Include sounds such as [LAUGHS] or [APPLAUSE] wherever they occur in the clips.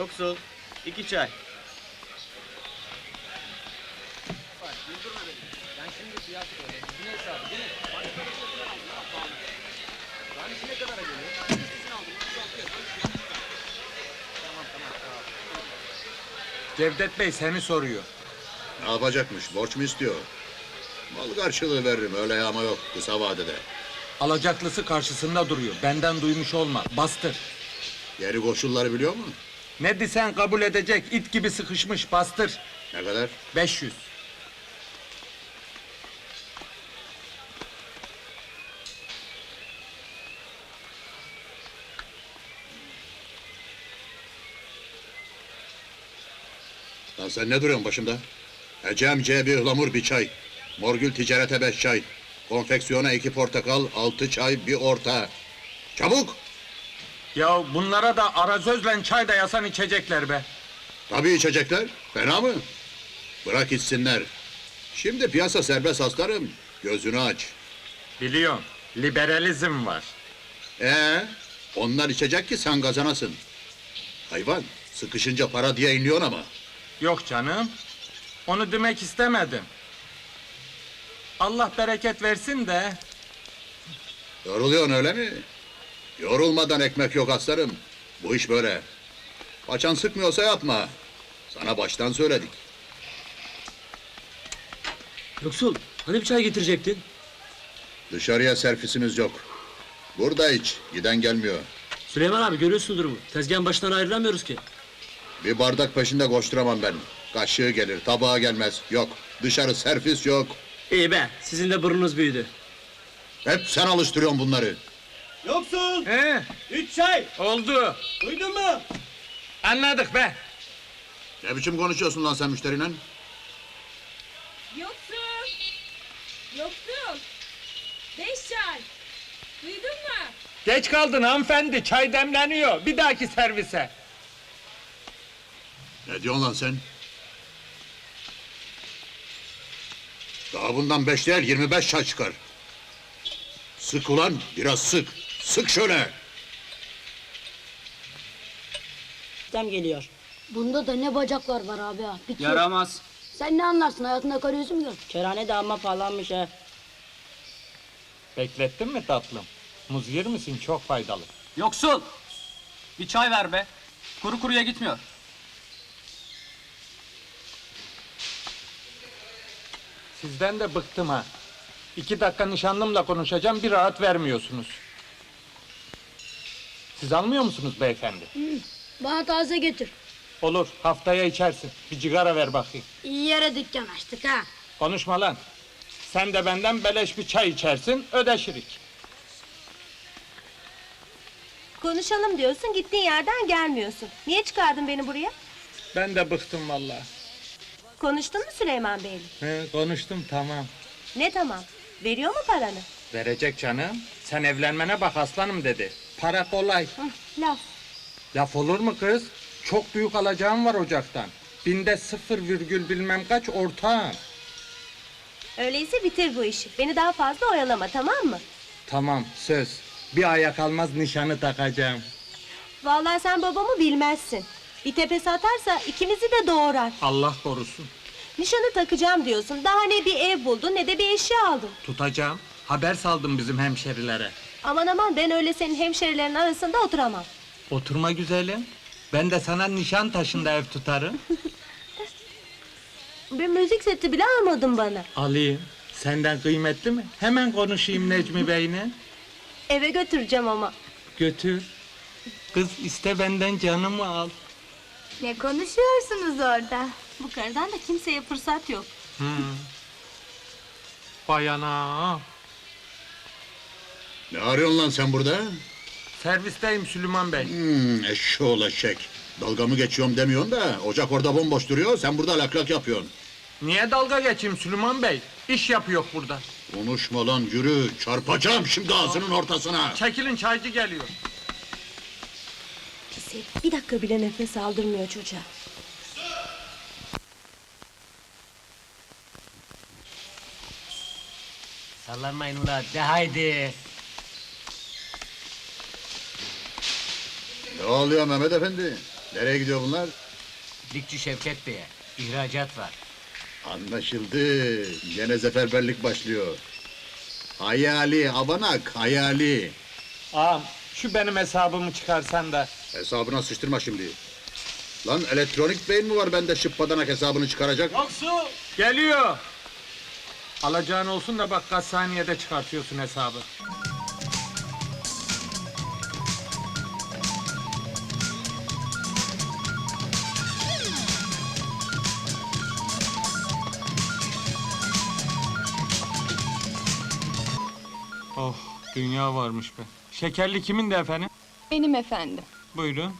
Yoksul. iki çay. Cevdet Bey seni soruyor. Ne yapacakmış? Borç mu istiyor? Mal karşılığı veririm öyle yağma yok kısa vadede. Alacaklısı karşısında duruyor. Benden duymuş olma. Bastır. Geri koşulları biliyor mu? Ne desen kabul edecek. it gibi sıkışmış. Bastır. Ne kadar? 500. Lan sen ne duruyorsun başımda? Ecem C bir ıhlamur bir çay. Morgül ticarete beş çay. Konfeksiyona iki portakal, altı çay, bir orta. Çabuk! Ya bunlara da arazözle çay da yasan içecekler be. Tabii içecekler. Fena mı? Bırak içsinler. Şimdi piyasa serbest aslarım. Gözünü aç. Biliyorum. Liberalizm var. Ee, onlar içecek ki sen kazanasın. Hayvan, sıkışınca para diye inliyorsun ama. Yok canım. Onu demek istemedim. Allah bereket versin de. Yoruluyorsun öyle mi? Yorulmadan ekmek yok aslarım. Bu iş böyle. Paçan sıkmıyorsa yapma. Sana baştan söyledik. Yoksul, hani bir çay getirecektin? Dışarıya servisimiz yok. Burada iç, giden gelmiyor. Süleyman abi görüyorsun durumu. Tezgahın başından ayrılamıyoruz ki. Bir bardak peşinde koşturamam ben. Kaşığı gelir, tabağa gelmez. Yok, dışarı servis yok. İyi be, sizin de burnunuz büyüdü. Hep sen alıştırıyorsun bunları. Yoksul. He, Üç çay. oldu. Duydun mu? Anladık be. Ne biçim konuşuyorsun lan sen müşteriyle? Yoksul. Yoksul. Beş çay. Duydun mu? Geç kaldın hanımefendi. Çay demleniyor. Bir dahaki servise. Ne diyorsun lan sen? Daha bundan beş değil, yirmi beş çay çıkar. Sık ulan, biraz sık. Sık şöyle. Sistem geliyor. Bunda da ne bacaklar var abi ya. Bitiyor. Yaramaz. Sen ne anlarsın hayatında karı yüzü mü gördün? Kerane de amma pahalanmış ha. Beklettin mi tatlım? Muz yer misin? Çok faydalı. Yoksul. Bir çay ver be. Kuru kuruya gitmiyor. Sizden de bıktım ha. İki dakika nişanlımla konuşacağım, bir rahat vermiyorsunuz. Siz almıyor musunuz beyefendi? Bana taze getir. Olur, haftaya içersin. Bir cigara ver bakayım. İyi yere dükkan açtık ha. Konuşma lan. Sen de benden beleş bir çay içersin, ödeşirik. Konuşalım diyorsun gittiğin yerden gelmiyorsun. Niye çıkardın beni buraya? Ben de bıktım vallahi. Konuştun mu Süleyman Bey'le? He, konuştum tamam. Ne tamam? Veriyor mu paranı? Verecek canım. Sen evlenmene bak aslanım dedi. Para kolay. Hı, laf. Laf olur mu kız? Çok büyük alacağım var ocaktan. Binde sıfır virgül bilmem kaç ortağım. Öyleyse bitir bu işi. Beni daha fazla oyalama tamam mı? Tamam söz. Bir aya kalmaz nişanı takacağım. Vallahi sen babamı bilmezsin. Bir tepesi atarsa ikimizi de doğurar. Allah korusun. Nişanı takacağım diyorsun. Daha ne bir ev buldun ne de bir eşya aldın. Tutacağım. Haber saldım bizim hemşerilere. Aman aman ben öyle senin hemşerilerin arasında oturamam. Oturma güzelim. Ben de sana nişan taşında ev tutarım. [LAUGHS] Bir müzik seti bile almadın bana. Alayım. Senden kıymetli mi? Hemen konuşayım Necmi Bey'le. [LAUGHS] Eve götüreceğim ama. Götür. Kız iste benden canımı al. Ne konuşuyorsunuz orada? Bu karıdan da kimseye fırsat yok. Bayana. Ne arıyorsun lan sen burada? Servisteyim Süleyman Bey. Hmm, eşşoğlu eşek. Dalga mı geçiyorum demiyorsun da ocak orada bomboş duruyor sen burada lak lak yapıyorsun. Niye dalga geçeyim Süleyman Bey? İş yapıyor burada. Konuşma lan yürü çarpacağım şimdi ağzının ortasına. Çekilin çaycı geliyor. Pis herif, Bir dakika bile nefes aldırmıyor çocuğa. Sallanmayın ulan, de haydi. Oluyor Mehmet Efendi? Nereye gidiyor bunlar? Dikçi Şevket Bey'e ihracat var. Anlaşıldı. Gene seferberlik başlıyor. Hayali, abanak, hayali. Ağam şu benim hesabımı çıkarsan da. Hesabına sıçtırma şimdi. Lan elektronik beyin mi var bende şıppadanak hesabını çıkaracak? Geliyor. Alacağın olsun da bak kaç saniyede çıkartıyorsun hesabı. Dünya varmış be. Şekerli kimin de efendim? Benim efendim. Buyurun.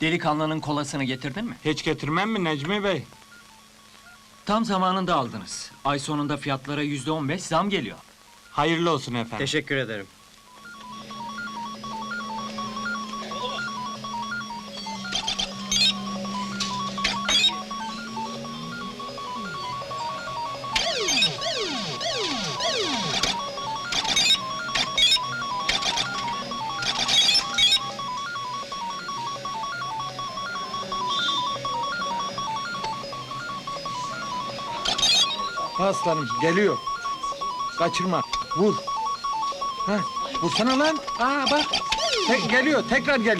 Delikanlının kolasını getirdin mi? Hiç getirmem mi Necmi Bey? Tam zamanında aldınız. Ay sonunda fiyatlara yüzde on beş zam geliyor. Hayırlı olsun efendim. Teşekkür ederim. Aslanım geliyor. Kaçırma. Vur. Ha, vursana lan. Aa bak. Te- geliyor, tekrar geliyor.